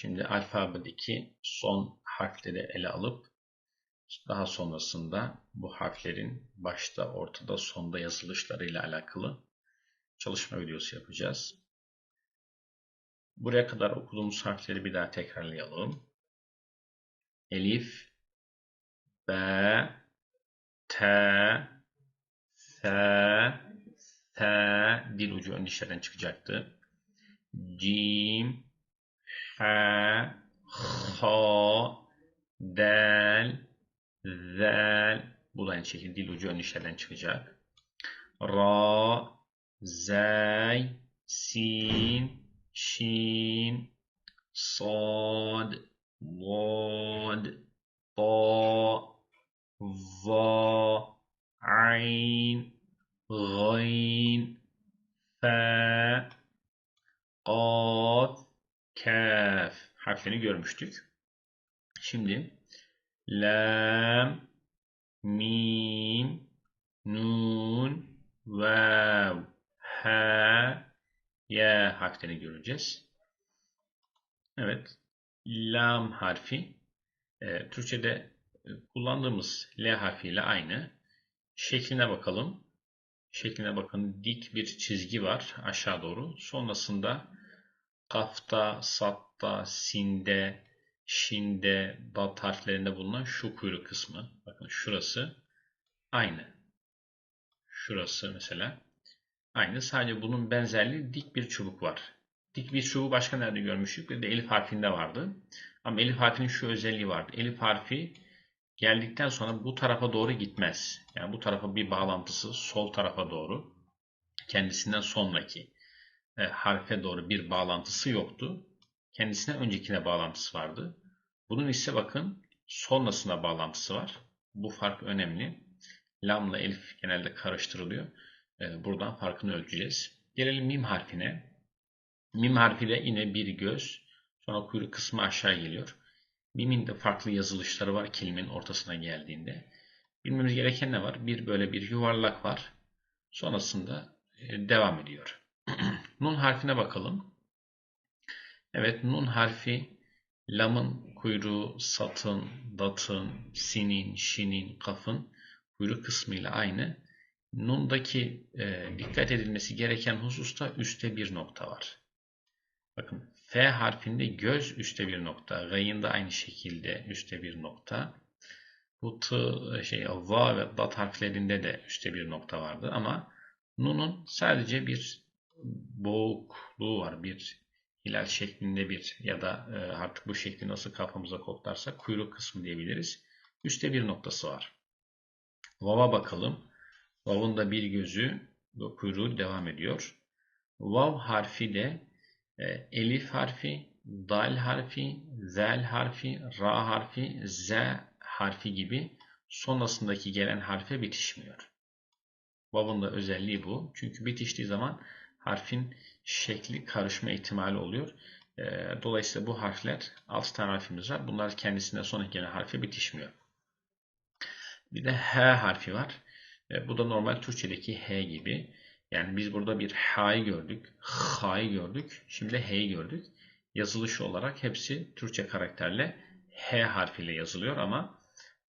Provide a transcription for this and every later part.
Şimdi alfabedeki son harfleri ele alıp daha sonrasında bu harflerin başta, ortada, sonda yazılışlarıyla alakalı çalışma videosu yapacağız. Buraya kadar okuduğumuz harfleri bir daha tekrarlayalım. Elif, B, T, F, F, dil ucu ön dişlerden çıkacaktı. Cim, H, H, Del, Zel, bu da aynı şekilde dil ucu ön dişlerden çıkacak. Ra, Zay, Sin, Şin, Sad, Lad, Ta, Va, Ayn, Gayn, Fa, Qaf, Kaf harflerini görmüştük. Şimdi Lam, Mim, Nun, Vav, Ha, Ya harflerini göreceğiz. Evet. Lam harfi e, Türkçe'de e, kullandığımız L harfiyle aynı. Şekline bakalım. Şekline bakın. Dik bir çizgi var aşağı doğru. Sonrasında kafta, satta, sinde, şinde, dat harflerinde bulunan şu kuyruk kısmı. Bakın şurası aynı. Şurası mesela aynı. Sadece bunun benzerliği dik bir çubuk var. Dik bir çubuğu başka nerede görmüştük? Bir de elif harfinde vardı. Ama elif harfinin şu özelliği vardı. Elif harfi geldikten sonra bu tarafa doğru gitmez. Yani bu tarafa bir bağlantısı sol tarafa doğru kendisinden sonraki e, harfe doğru bir bağlantısı yoktu. Kendisine öncekine bağlantısı vardı. Bunun ise bakın sonrasına bağlantısı var. Bu fark önemli. Lamla elif genelde karıştırılıyor. E, buradan farkını ölçeceğiz. Gelelim mim harfine. Mim harfi de yine bir göz. Sonra kuyruk kısmı aşağı geliyor. Mim'in de farklı yazılışları var kelimenin ortasına geldiğinde. Bilmemiz gereken ne var? Bir böyle bir yuvarlak var. Sonrasında e, devam ediyor. nun harfine bakalım. Evet nun harfi lamın kuyruğu, satın, datın, sinin, şinin, kafın kuyruk kısmıyla aynı. Nun'daki e, dikkat edilmesi gereken hususta üstte bir nokta var. Bakın F harfinde göz üstte bir nokta. Gayın da aynı şekilde üstte bir nokta. Bu t, şey, va ve dat harflerinde de üstte bir nokta vardı ama nun'un sadece bir boğukluğu var. Bir hilal şeklinde bir ya da e, artık bu şekli nasıl kafamıza kodlarsak kuyruk kısmı diyebiliriz. Üstte bir noktası var. Vav'a bakalım. Vav'ın da bir gözü ve kuyruğu devam ediyor. Vav harfi de e, elif harfi, dal harfi, zel harfi, ra harfi, z harfi gibi sonrasındaki gelen harfe bitişmiyor. Vav'ın da özelliği bu. Çünkü bitiştiği zaman harfin şekli karışma ihtimali oluyor. E, dolayısıyla bu harfler 6 tane harfimiz var. Bunlar kendisine sonraki gelen harfe bitişmiyor. Bir de H harfi var. E, bu da normal Türkçedeki H gibi. Yani biz burada bir H'yı gördük, H'yı gördük, şimdi H'yi gördük. Yazılış olarak hepsi Türkçe karakterle H harfiyle yazılıyor ama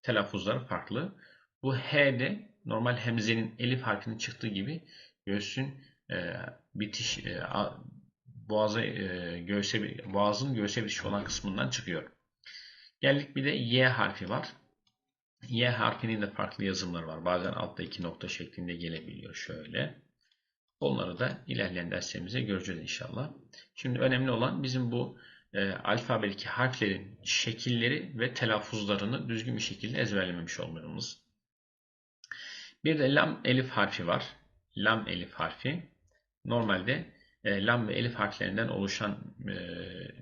telaffuzları farklı. Bu H de normal hemzenin elif harfinin çıktığı gibi göğsün e, bitiş e, boğaza e, göğse boğazın göğse bitişi olan kısmından çıkıyor. Geldik bir de Y harfi var. Y harfinin de farklı yazımları var. Bazen altta iki nokta şeklinde gelebiliyor şöyle. Onları da ilerleyen derslerimizde göreceğiz inşallah. Şimdi önemli olan bizim bu e, alfabedeki harflerin şekilleri ve telaffuzlarını düzgün bir şekilde ezberlememiş olmamız. Bir de lam elif harfi var. Lam elif harfi. Normalde e, lam ve elif harflerinden oluşan e,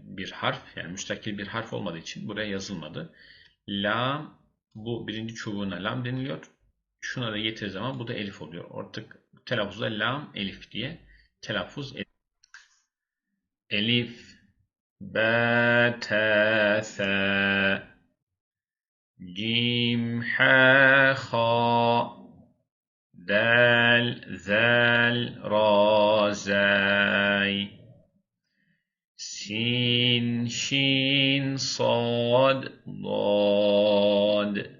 bir harf. Yani müstakil bir harf olmadığı için buraya yazılmadı. Lam bu birinci çubuğuna lam deniliyor. Şuna da getir zaman bu da elif oluyor. Artık telaffuzda lam elif diye telaffuz edilir. Elif, ba, ta, sa, cim, ha, ha, dal, zal, ra, zay, سين شين صاد ضاد.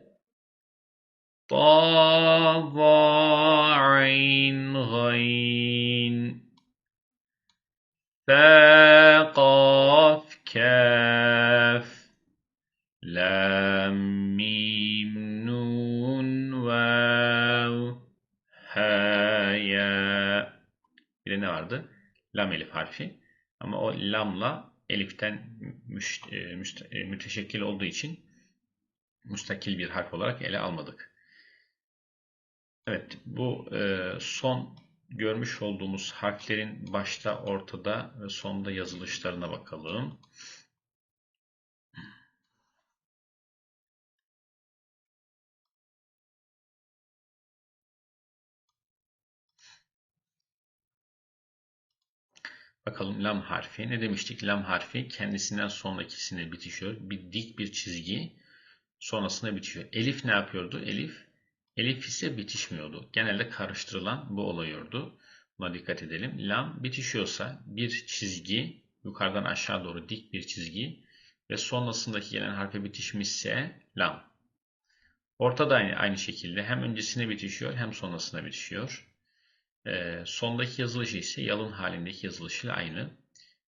طا ظا عين غين. ثا قاف كاف. De ne vardı? Lam elif harfi. Ama o lamla eliften e, e, müteşekkil olduğu için müstakil bir harf olarak ele almadık. Evet, bu e, son görmüş olduğumuz harflerin başta, ortada ve sonda yazılışlarına bakalım. Bakalım lam harfi. Ne demiştik? Lam harfi kendisinden sonrakisine bitişiyor. Bir dik bir çizgi sonrasında bitiyor. Elif ne yapıyordu? Elif Elif ise bitişmiyordu. Genelde karıştırılan bu oluyordu. Buna dikkat edelim. Lam bitişiyorsa bir çizgi yukarıdan aşağı doğru dik bir çizgi ve sonrasındaki gelen harfe bitişmişse lam. Ortada aynı, aynı şekilde hem öncesine bitişiyor hem sonrasına bitişiyor. E, sondaki yazılışı ise yalın halindeki yazılışıyla aynı.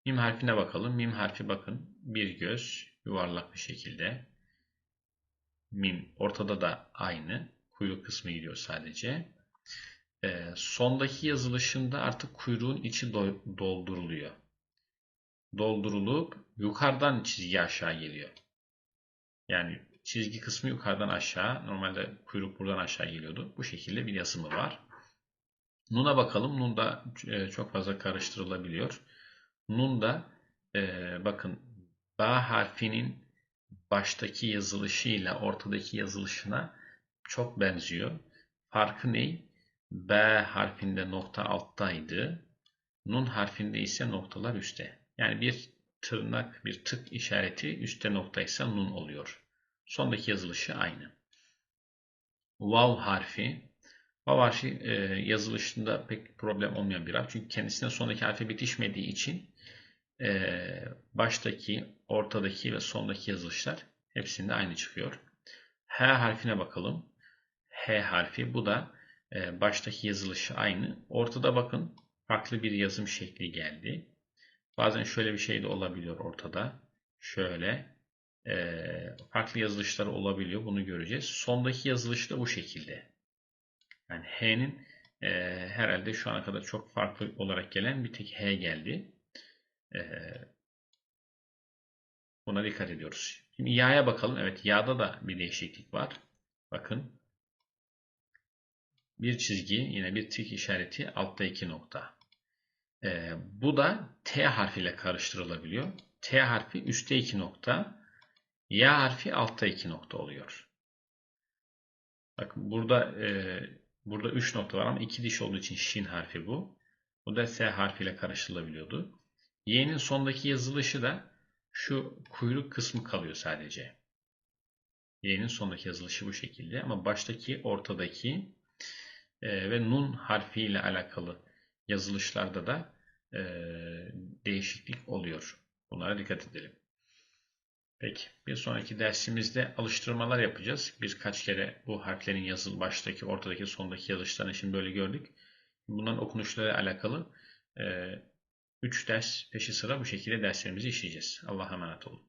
Mim harfine bakalım. Mim harfi bakın bir göz yuvarlak bir şekilde. Mim ortada da aynı. Kuyruk kısmı gidiyor sadece. E, sondaki yazılışında artık kuyruğun içi do dolduruluyor. Doldurulup yukarıdan çizgi aşağı geliyor. Yani çizgi kısmı yukarıdan aşağı. Normalde kuyruk buradan aşağı geliyordu. Bu şekilde bir yazımı var. Nun'a bakalım. Nun da e, çok fazla karıştırılabiliyor. Nun da e, bakın ba harfinin baştaki yazılışıyla ortadaki yazılışına çok benziyor. Farkı ne? B harfinde nokta alttaydı. Nun harfinde ise noktalar üstte. Yani bir tırnak, bir tık işareti üstte noktaysa nun oluyor. Sondaki yazılışı aynı. Vav harfi Bavarşi e, yazılışında pek problem olmayan bir harf. Çünkü kendisine sonraki harfe bitişmediği için e, baştaki, ortadaki ve sondaki yazılışlar hepsinde aynı çıkıyor. H harfine bakalım. H harfi bu da e, baştaki yazılışı aynı. Ortada bakın farklı bir yazım şekli geldi. Bazen şöyle bir şey de olabiliyor ortada. Şöyle e, farklı yazılışlar olabiliyor. Bunu göreceğiz. Sondaki yazılış da bu şekilde. Yani H'nin e, herhalde şu ana kadar çok farklı olarak gelen bir tek H geldi. E, buna dikkat ediyoruz. Şimdi Ya'ya bakalım. Evet Ya'da da bir değişiklik var. Bakın. Bir çizgi yine bir tik işareti altta iki nokta. E, bu da T harfiyle karıştırılabiliyor. T harfi üstte iki nokta. Y harfi altta iki nokta oluyor. Bakın burada e, Burada 3 nokta var ama 2 diş olduğu için şin harfi bu. Bu da S harfiyle karıştırılabiliyordu. Y'nin sondaki yazılışı da şu kuyruk kısmı kalıyor sadece. Y'nin sondaki yazılışı bu şekilde ama baştaki, ortadaki e, ve nun harfiyle alakalı yazılışlarda da e, değişiklik oluyor. Bunlara dikkat edelim. Peki bir sonraki dersimizde alıştırmalar yapacağız. Birkaç kere bu harflerin yazıl baştaki, ortadaki, sondaki yazışlarını şimdi böyle gördük. Bunların okunuşları alakalı 3 ders peşi sıra bu şekilde derslerimizi işleyeceğiz. Allah'a emanet olun.